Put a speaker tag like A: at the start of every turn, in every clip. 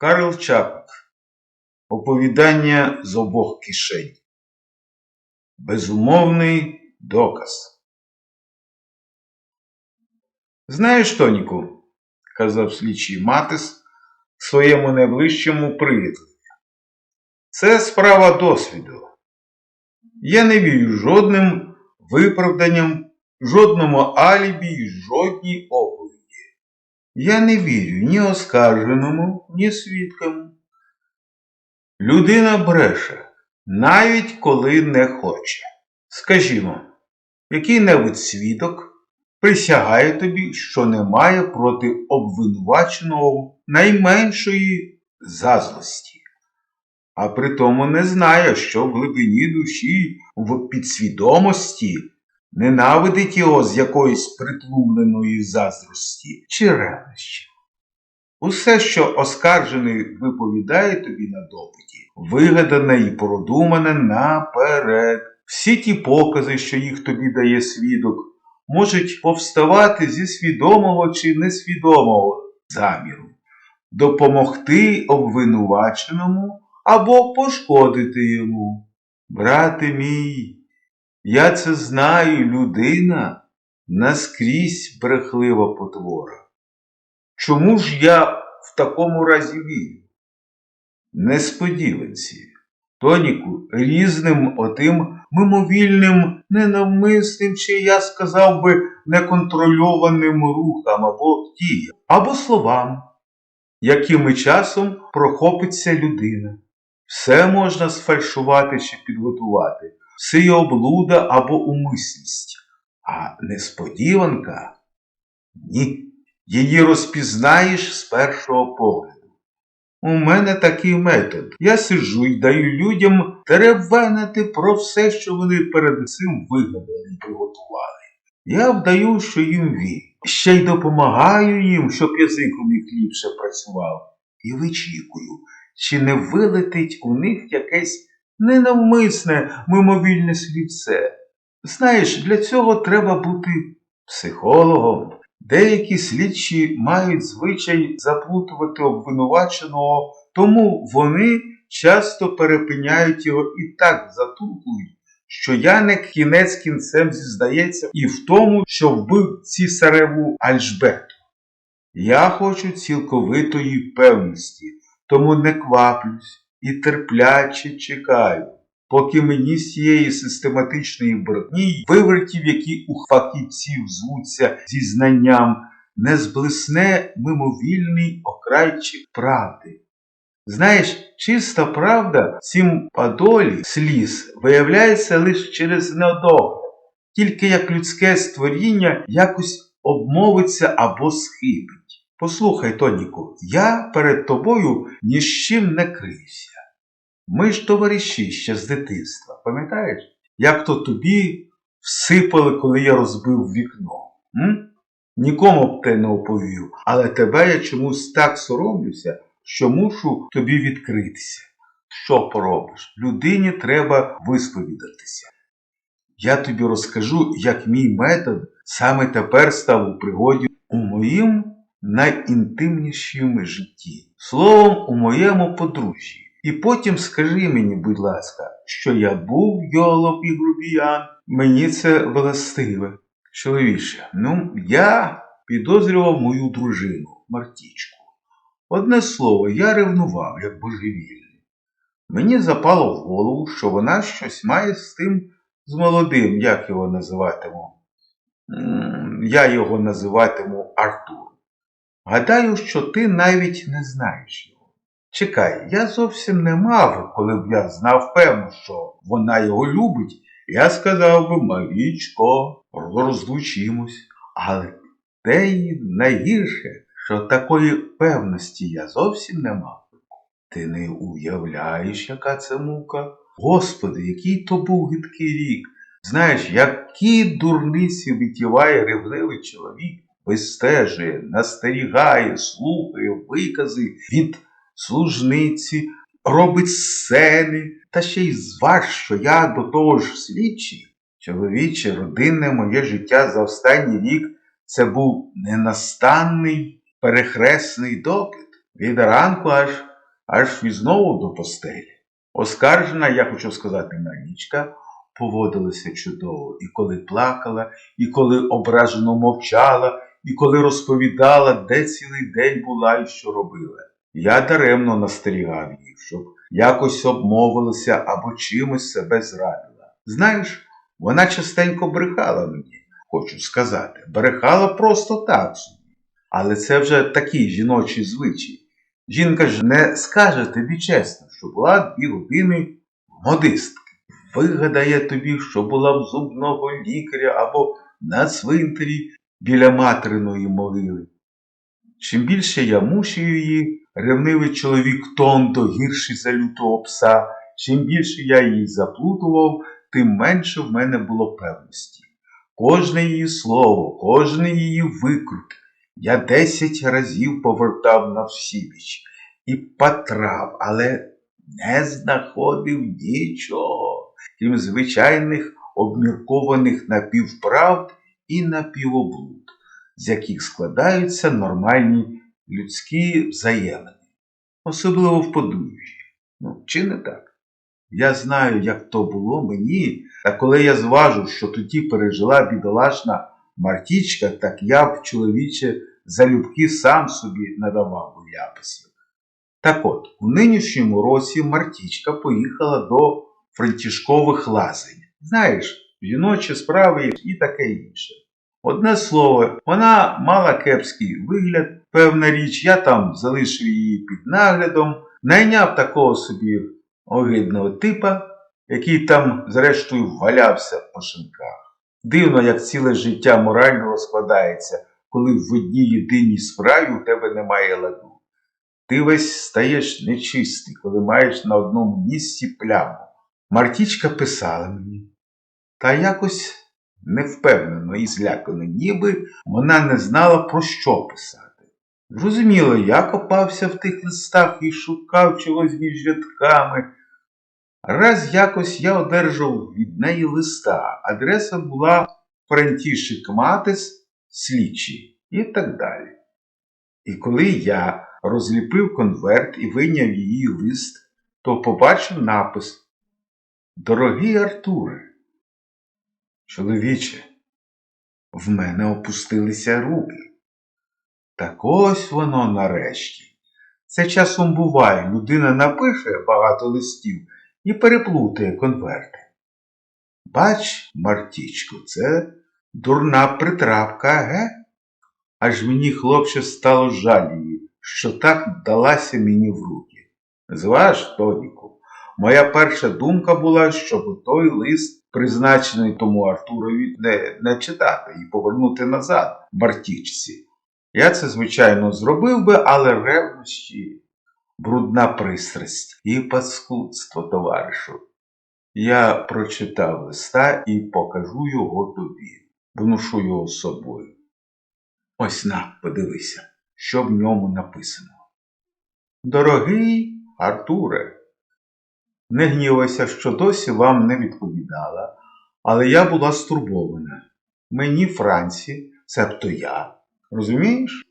A: Карл Чапик. Оповідання з обох кишень. Безумовний доказ. Знаєш, Тоніку, казав слідчий Матис своєму найближчому приятелю. Це справа досвіду. Я не вірю жодним виправданням, жодному алібі жодній оповіді. Я не вірю ні оскарженому, ні свідкам. Людина бреше, навіть коли не хоче. Скажімо, який-небудь свідок присягає тобі, що немає проти обвинуваченого найменшої зазлості, а при тому не знає, що в глибині душі, в підсвідомості ненавидить його з якоїсь притлумленої заздрості чи ревнощі. Усе, що оскаржений виповідає тобі на допиті, вигадане і продумане наперед. Всі ті покази, що їх тобі дає свідок, можуть повставати зі свідомого чи несвідомого заміру, допомогти обвинуваченому або пошкодити йому. Брате мій, я це знаю, людина наскрізь брехлива потвора. Чому ж я в такому разі вірю? Несподіванці, тоніку, різним отим мимовільним, ненавмисним, чи я сказав би неконтрольованим рухам або діям, або словам, якими часом прохопиться людина. Все можна сфальшувати чи підготувати, є облуда або умисність, а несподіванка ні. Її розпізнаєш з першого погляду. У мене такий метод. Я сиджу і даю людям теревенити про все, що вони перед цим вигадали і приготували. Я вдаю, що їм вірю. Ще й допомагаю їм, щоб язик у них ліпше працював. І вичікую, чи не вилетить у них якесь ненавмисне мимовільне слівце. Знаєш, для цього треба бути психологом. Деякі слідчі мають звичай заплутувати обвинуваченого, тому вони часто перепиняють його і так затулкують, що Яник кінець кінцем зізнається і в тому, що вбив цісареву Альжбету. Я хочу цілковитої певності, тому не кваплюсь і терпляче чекаю, поки мені з цієї систематичної брехні вивертів, які у фахівців звуться зі знанням, не зблисне мимовільний окрайчик правди. Знаєш, чиста правда цім падолі сліз виявляється лише через неодогляд, тільки як людське створіння якось обмовиться або схибить. Послухай, Тоніку, я перед тобою ні з чим не крився. Ми ж товариші ще з дитинства, пам'ятаєш? Як то тобі всипали, коли я розбив вікно. М? Нікому б те не оповів, але тебе я чомусь так соромлюся, що мушу тобі відкритися. Що поробиш? Людині треба висповідатися. Я тобі розкажу, як мій метод саме тепер став у пригоді у моїм найінтимнішому житті, словом, у моєму подружжі. І потім скажи мені, будь ласка, що я був йолоп і грубіян, мені це властиве. Чоловіче, ну я підозрював мою дружину, Мартічку. Одне слово, я ревнував, як божевільний. Мені запало в голову, що вона щось має з тим з молодим, як його називатиму. Я його називатиму Артур. Гадаю, що ти навіть не знаєш його. Чекай, я зовсім не мав, коли б я знав певно, що вона його любить, я сказав би, Марічко, розлучимось. Але те й найгірше, що такої певності я зовсім не мав. Ти не уявляєш, яка це мука? Господи, який то був гидкий рік. Знаєш, які дурниці витіває ревливий чоловік, вистежує, настерігає, слухає викази від служниці, робить сцени, та ще й зваж, що я до того ж слідчий. Чоловіче, родинне моє життя за останній рік це був ненастанний перехресний допит. Від ранку аж аж і знову до постелі. Оскаржена, я хочу сказати, Марічка поводилася чудово, і коли плакала, і коли ображено мовчала, і коли розповідала, де цілий день була і що робила. Я даремно настерігав її, щоб якось обмовилася або чимось себе зрадила. Знаєш, вона частенько брехала мені, хочу сказати, брехала просто так собі. Але це вже такий жіночий звичай. Жінка ж не скаже тобі чесно, що була дві години модистки. Вигадає тобі, що була в зубного лікаря або на цвинтарі біля материної могили. Чим більше я мучив її, ревнивий чоловік Тондо гірший за лютого пса, чим більше я її заплутував, тим менше в мене було певності. Кожне її слово, кожне її викрут я десять разів повертав на всібіч і потрав, але не знаходив нічого, крім звичайних обміркованих напівправд і напівоблуд, з яких складаються нормальні людські взаємини, особливо в подружжі. Ну, чи не так? Я знаю, як то було мені, та коли я зважу, що тоді пережила бідолашна Мартічка, так я б, чоловіче, залюбки сам собі надавав би ляписів. Так от, у нинішньому році Мартічка поїхала до франтішкових лазень. Знаєш, жіночі справи і таке інше. Одне слово, вона мала кепський вигляд, певна річ, я там залишив її під наглядом, найняв такого собі огидного типа, який там, зрештою, валявся по шинках. Дивно, як ціле життя морально розкладається, коли в одній єдиній справі у тебе немає ладу. Ти весь стаєш нечистий, коли маєш на одному місці пляму. Мартічка писала мені, та якось невпевнено і злякано, ніби вона не знала, про що писати. Зрозуміло, я копався в тих листах і шукав чогось між рядками. Раз якось я одержав від неї листа, адреса була Франтішик Матис, слідчий і так далі. І коли я розліпив конверт і вийняв її лист, то побачив напис Дорогий Артуре, чоловіче, в мене опустилися руки. Так ось воно нарешті. Це часом буває, людина напише багато листів і переплутає конверти. Бач, Мартічко, це дурна притрапка, ге? Аж мені, хлопче, стало жаль її, що так далася мені в руки. Зваж, Тоніку, моя перша думка була, щоб той лист, призначений тому Артурові, не, не читати і повернути назад Мартічці. Я це, звичайно, зробив би, але ревнощі, брудна пристрасть і паскудство, товаришу. Я прочитав листа і покажу його тобі, вношу його з собою. Ось на, подивися, що в ньому написано. Дорогий Артуре, не гнівайся, що досі вам не відповідала, але я була стурбована. Мені Франці, цебто я. Розумієш?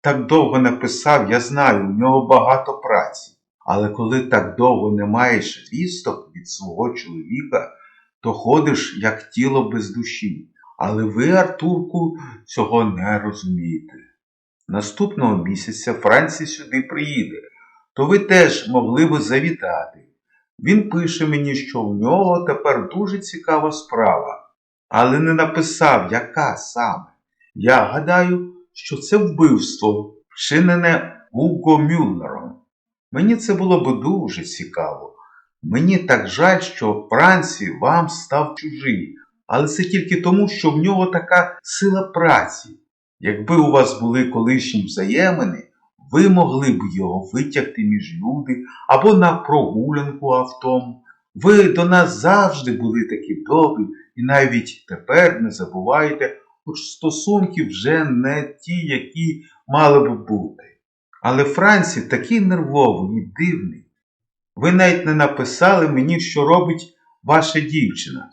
A: Так довго не писав, я знаю, у нього багато праці. Але коли так довго не маєш вісток від свого чоловіка, то ходиш, як тіло без душі. Але ви, Артурку, цього не розумієте. Наступного місяця Франці сюди приїде, то ви теж могли би завітати. Він пише мені, що в нього тепер дуже цікава справа, але не написав, яка саме. Я гадаю, що це вбивство, вчинене Гуго Мюллером. Мені це було б дуже цікаво. Мені так жаль, що Франці вам став чужий, але це тільки тому, що в нього така сила праці. Якби у вас були колишні взаємини, ви могли б його витягти між люди або на прогулянку автом. Ви до нас завжди були такі добрі і навіть тепер не забувайте, хоч стосунки вже не ті, які мали б бути. Але Франці такий нервовий і дивний. Ви навіть не написали мені, що робить ваша дівчина.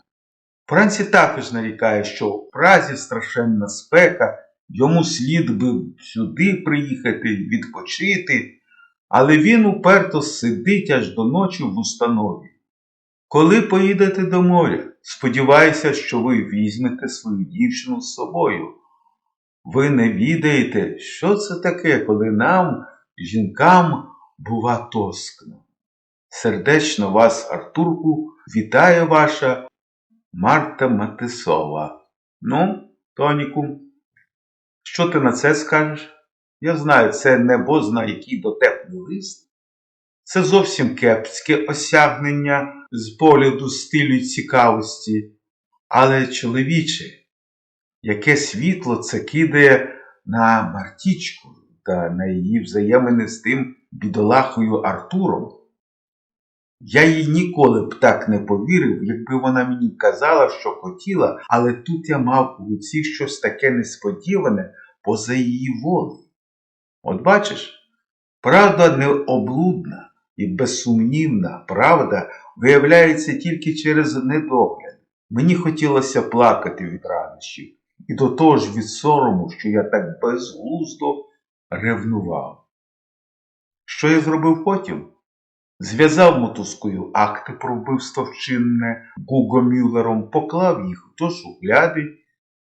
A: Франці також нарікає, що в Празі страшенна спека, йому слід би сюди приїхати, відпочити. але він уперто сидить аж до ночі в установі. Коли поїдете до моря, сподіваюся, що ви візьмете свою дівчину з собою. Ви не відаєте, що це таке, коли нам, жінкам, бува тоскно. Сердечно вас, Артурку, вітає ваша Марта Матисова. Ну, Тоніку, що ти на це скажеш? Я знаю, це небозна який дотепний лист. Це зовсім кепське осягнення з погляду стилю цікавості. Але, чоловіче, яке світло це кидає на Мартічку та на її взаємини з тим бідолахою Артуром. Я їй ніколи б так не повірив, якби вона мені казала, що хотіла, але тут я мав у руці щось таке несподіване поза її волею. От бачиш, правда необлудна і безсумнівна правда виявляється тільки через недогляд. Мені хотілося плакати від радощів, і до того ж від сорому, що я так безглуздо ревнував. Що я зробив потім? Зв'язав мотузкою акти про вбивство вчинне Гуго Мюллером, поклав їх до шухляди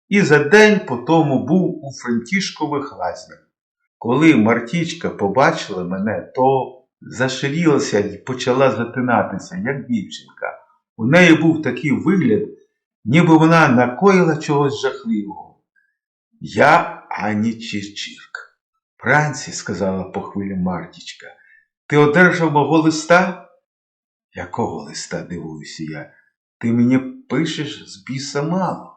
A: і за день по тому був у Франтішкових лазнях. Коли Мартічка побачила мене, то заширілася і почала затинатися, як дівчинка. У неї був такий вигляд, ніби вона накоїла чогось жахливого. Я ані Чірчірк. Франці, сказала по хвилі Мартічка, ти одержав мого листа? Якого листа, дивуюся я? Ти мені пишеш з біса мало.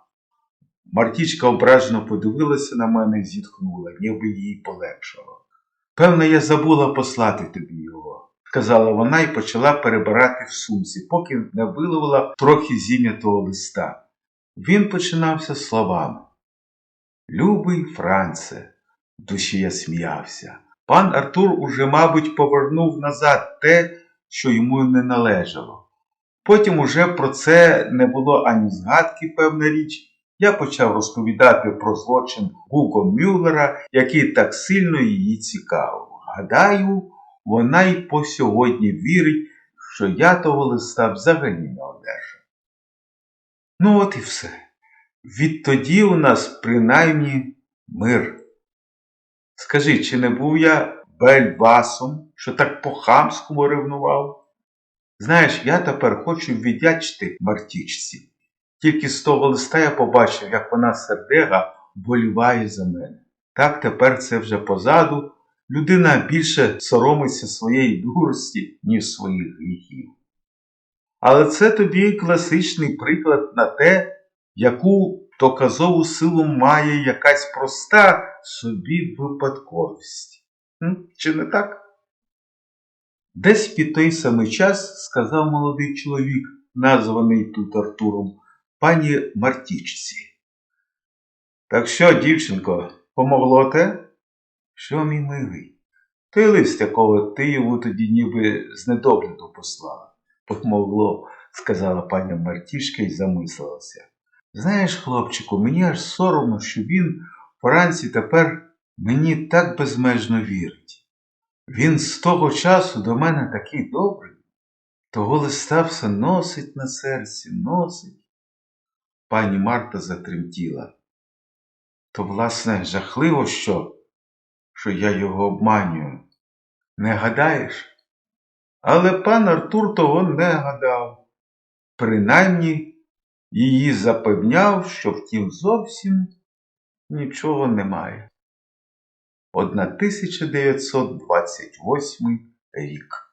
A: Мартічка ображено подивилася на мене і зітхнула, ніби їй полегшало. Певно, я забула послати тобі його, сказала вона і почала перебирати в сумці, поки не виловила трохи зім'ятого листа. Він починався словами. Любий Франце, в душі я сміявся. Пан Артур уже, мабуть, повернув назад те, що йому не належало. Потім уже про це не було ані згадки, певна річ. Я почав розповідати про злочин Гуго Мюллера, який так сильно її цікавив. Гадаю, вона й по сьогодні вірить, що я того листа взагалі не одержав. Ну от і все. Відтоді у нас принаймні мир. Скажи, чи не був я бельбасом, що так по-хамському ревнував? Знаєш, я тепер хочу віддячити Мартічці. Тільки з того листа я побачив, як вона сердега боліває за мене. Так тепер це вже позаду. Людина більше соромиться своєї дурості, ніж своїх гріхів. Але це тобі класичний приклад на те, яку доказову силу має якась проста собі випадковість. Чи не так? Десь під той самий час сказав молодий чоловік, названий тут Артуром, пані Мартічці. Так що, дівчинко, помогло те? Що, мій милий? Той лист, якого ти йому тоді ніби з послала. Помогло, сказала пані Мартішка і замислилася. Знаєш, хлопчику, мені аж соромно, що він Франці тепер мені так безмежно вірить. Він з того часу до мене такий добрий, того листа все носить на серці, носить. Пані Марта затремтіла. То, власне, жахливо, що, що я його обманюю. Не гадаєш? Але пан Артур того не гадав. Принаймні, її запевняв, що втім зовсім нічого немає. 1928 рік.